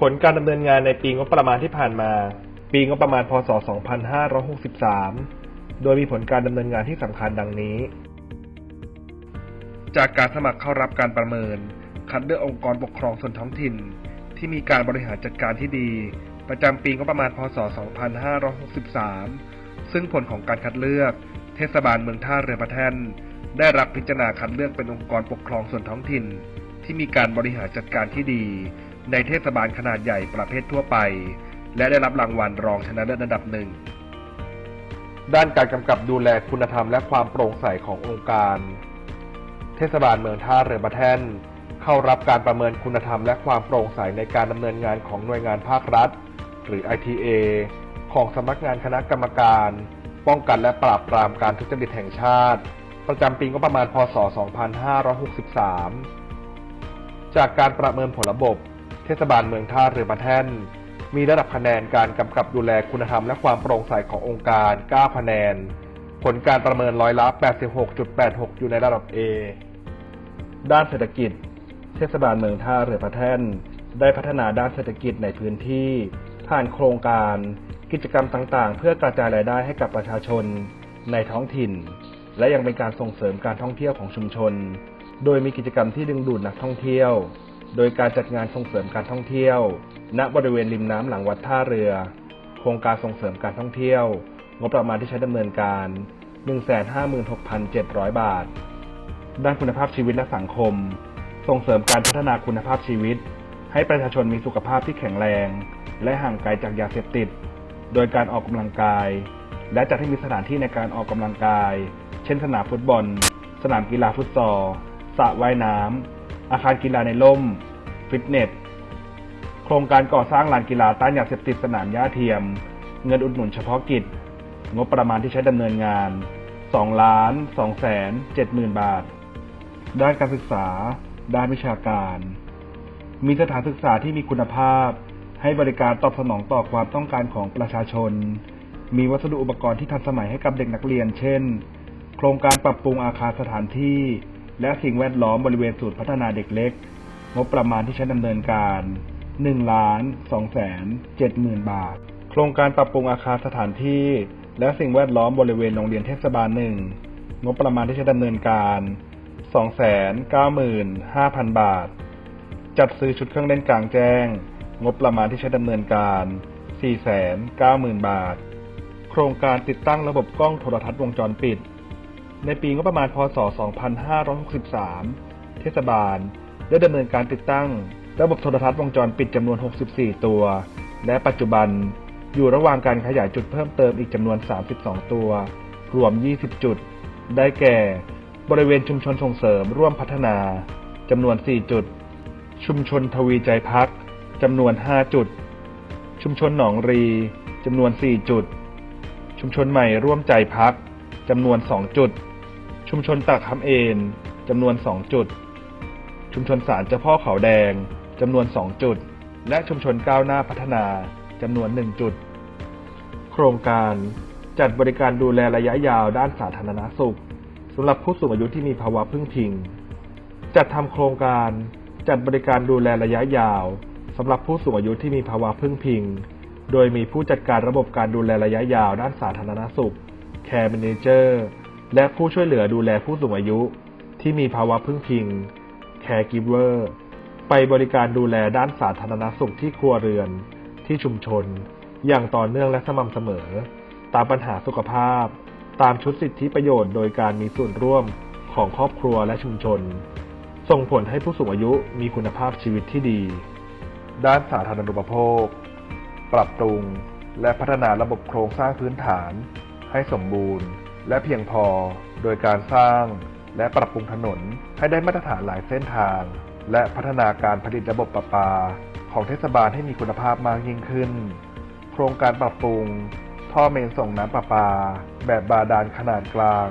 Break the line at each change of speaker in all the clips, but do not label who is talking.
ผลการดำเนินงานในปีงบประมาณที่ผ่านมา ปีงบประมาณ พศ 2563 โดยมีผลการดำเนินงานที่สำคัญดังนี้ จากการสมัครเข้ารับการประเมิน คัดเลือกองค์กรปกครองส่วนท้องถิ่น ที่มีการบริหารจัดการที่ดี ประจำปีงบประมาณ พศ 2563 ซึ่งผลของการคัดเลือก เทศบาลเมืองท่าเรือประแท่น ได้รับพิจารณาคัดเลือกเป็นองค์กรปกครองส่วนท้องถิ่น ที่มีการบริหารจัดการที่ดี ในเทศบาลขนาดใหญ่ประเภททั่วไป และได้รับรางวัลรองชนะเลิศอันดับหนึ่ง ด้านการกำกับดูแลคุณธรรมและความโปร่งใสขององค์การ เทศบาลเมืองท่าเรือประแท่น เข้ารับการประเมินคุณธรรมและความโปร่งใสในการดำเนินงานของหน่วยงานภาครัฐ หรือ ITA ของสำนักงานคณะกรรมการ ป้องกันและปราบปรามการทุจริตแห่งชาติ ประจำปีงบประมาณพศ 2563 จากการประเมินผลระบบ เทศบาลเมืองท่าเรือประแท่น มีระดับคะแนนการกำกับดูแลคุณธรรมและความโปร่งใสขององค์การ 9 คะแนน ผลการประเมินร้อยละ 86.86 อยู่ในระดับ A ด้านเศรษฐกิจ เทศบาลเมืองท่าเรือพระแท่น ได้พัฒนาด้านเศรษฐกิจในพื้นที่ ผ่านโครงการ กิจกรรมต่างๆ เพื่อกระจายรายได้ให้กับประชาชนในท้องถิ่น และยังเป็นการส่งเสริมการท่องเที่ยวของชุมชน โดยมีกิจกรรมที่ดึงดูดนักท่องเที่ยว โดยการจัดงานส่งเสริมการท่องเที่ยว ณบริเวณริมน้ำหลังวัดท่าเรือ โครงการส่งเสริมการท่องเที่ยว งบประมาณที่ใช้ดำเนินการ 156,700 บาท ด้านคุณภาพชีวิตและสังคม ส่งเสริมการพัฒนาคุณภาพชีวิต ให้ประชาชนมีสุขภาพที่แข็งแรง และห่างไกลจากยาเสพติด โดยการออกกำลังกาย และจัดให้มีสถานที่ในการออกกำลังกาย เช่นสนามฟุตบอล สนามกีฬาฟุตซอลสระว่ายน้ำ อาคารกีฬาในร่ม ฟิตเนส โครงการก่อสร้างลานกีฬาต้านยาเสพติดสนามหญ้าเทียม เงินอุดหนุนเฉพาะกิจ งบประมาณที่ใช้ดำเนินงาน 2 ล้าน2แสน7หมื่นบาท ด้านการศึกษา ด้านวิชาการ มีสถานศึกษาที่มีคุณภาพ ให้บริการตอบสนองต่อความต้องการของประชาชน มีวัสดุอุปกรณ์ที่ทันสมัยให้กับเด็กนักเรียน เช่น โครงการปรับปรุงอาคารสถานที่ และสิ่งแวดล้อมบริเวณศูนย์พัฒนาเด็กเล็ก งบประมาณที่ใช้ดำเนินการ1ล้าน2แสน7หมื่นบาท โครงการปรับปรุงอาคารสถานที่ และสิ่งแวดล้อมบริเวณโรงเรียนเทศบาลหนึ่งงบประมาณที่ใช้ดำเนินการ295,000 บาท จัดซื้อชุดเครื่องเล่นกลางแจ้ง งบประมาณที่ใช้ดำเนินการ 490,000 บาท โครงการติดตั้งระบบกล้องโทรทัศน์วงจรปิด ในปีงบประมาณพศ 2563 เทศบาล ได้ดำเนินการติดตั้ง ระบบโทรทัศน์วงจรปิดจำนวน 64 ตัว และปัจจุบันอยู่ระหว่างการขยายจุดเพิ่มเติมอีกจำนวน 32 ตัว รวม 20 จุด ได้แก่ บริเวณชุมชนส่งเสริมร่วมพัฒนาจำนวน 4 จุด ชุมชนทวีใจพักจำนวน 5 จุด ชุมชนหนองรีจำนวน 4 จุด ชุมชนใหม่ร่วมใจพักจำนวน 2 จุด ชุมชนตากคำเอนจำนวน 2 จุด ชุมชนสารเจ้าพ่อเขาแดงจำนวน 2 จุด และชุมชนก้าวหน้าพัฒนาจำนวน 1 จุด โครงการจัดบริการดูแลระยะยาวด้านสาธารณสุขสำหรับผู้สูงอายุที่มีภาวะพึ่งพิง จัดทำโครงการจัดบริการดูแลระยะยาวสำหรับผู้สูงอายุที่มีภาวะพึ่งพิง โดยมีผู้จัดการระบบการดูแลระยะยาวด้านสาธารณสุข Care Manager และผู้ช่วยเหลือดูแลผู้สูงอายุที่มีภาวะพึ่งพิง Caregiver ไปบริการดูแลด้านสาธารณสุขที่ครัวเรือน ที่ชุมชน อย่างต่อเนื่องและสม่ำเสมอ ตามปัญหาสุขภาพ ตามชุดสิทธิประโยชน์โดยการมีส่วนร่วมของครอบครัวและชุมชน ส่งผลให้ผู้สูงอายุมีคุณภาพชีวิตที่ดี ด้านสาธารณูปโภค ปรับปรุงและพัฒนาระบบโครงสร้างพื้นฐานให้สมบูรณ์ และเพียงพอโดยการสร้างและปรับปรุงถนนให้ได้มาตรฐานหลายเส้นทาง และพัฒนาการผลิตระบบประปา ของเทศบาลให้มีคุณภาพมากยิ่งขึ้น โครงการปรับปรุง ท่อเมนส่งน้ำประปา แบบบาดาลขนาดกลาง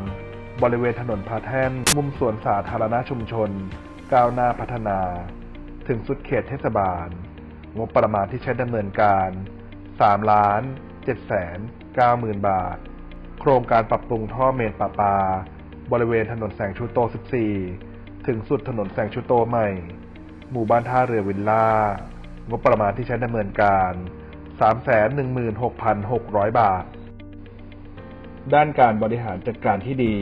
บริเวณถนนพาแท่น มุมสวนสาธารณะชุมชน ก้าวหน้าพัฒนา ถึงสุดเขตเทศบาล งบประมาณที่ใช้ดำเนินการ3ล้าน7แสน9หมื่นบาท ครงการปรับปรุงท่อเมนประปา บริเวณถนนแสงชูโต 14 ถึงสุดถนนแสงชูโตใหม่ หมู่บ้านท่าเรือวิลล่า งบประมาณที่ใช้ดำเนินการ 316,600 บาท ด้านการบริหารจัดการที่ดี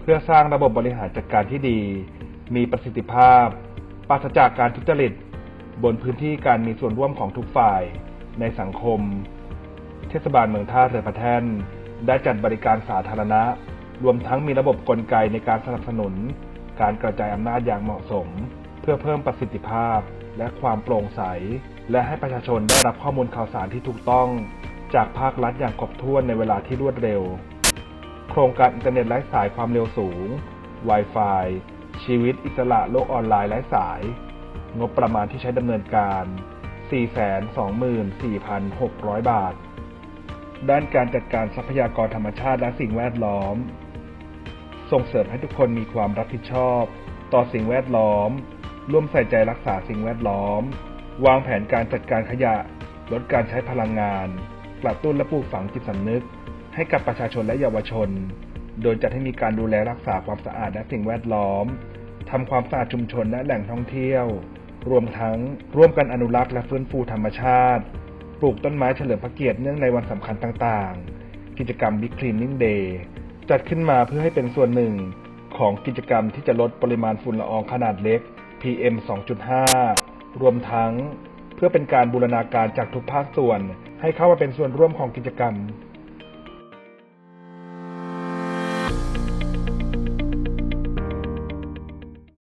เพื่อสร้างระบบบริหารจัดการที่ดี มีประสิทธิภาพปราศจากการทุจริต บนพื้นที่การมีส่วนร่วมของทุกฝ่ายในสังคม เทศบาลเมืองท่าเรือพระแท่น ได้จัดบริการสาธารณะ รวมทั้งมีระบบกลไกในการสนับสนุน การกระจายอำนาจอย่างเหมาะสม เพื่อเพิ่มประสิทธิภาพ และความโปร่งใส และให้ประชาชนได้รับข้อมูลข่าวสารที่ถูกต้อง จากภาครัฐอย่างครบถ้วนในเวลาที่รวดเร็ว โครงการอินเทอร์เน็ตไร้สายความเร็วสูง Wi-Fi ชีวิตอิสระโลกออนไลน์ไร้สาย งบประมาณที่ใช้ดำเนินการ 424,600 บาท ด้านการจัดการทรัพยากรธรรมชาติและสิ่งแวดล้อม ส่งเสริมให้ทุกคนมีความรับผิดชอบ ต่อสิ่งแวดล้อม ร่วมใส่ใจรักษาสิ่งแวดล้อม วางแผนการจัดการขยะ ลดการใช้พลังงาน กระตุ้นและปลูกฝังจิตสำนึก ให้กับประชาชนและเยาวชน โดยจัดให้มีการดูแลรักษาความสะอาดและสิ่งแวดล้อมทำความสะอาดชุมชนและแหล่งท่องเที่ยว รวมทั้งร่วมกันอนุรักษ์และฟื้นฟูธรรมชาติ ปลูกต้นไม้เฉลิมพระเกียรติเนื่องในวันสำคัญต่างๆ กิจกรรม Big Cleaning Day จัดขึ้นมาเพื่อให้เป็นส่วนหนึ่งของกิจกรรมที่จะลดปริมาณฝุ่นละอองขนาดเล็ก PM 2.5 รวมทั้ง เพื่อเป็นการบูรณาการจากทุกภาคส่วน ให้เข้ามาเป็นส่วนร่วมของกิจกรรม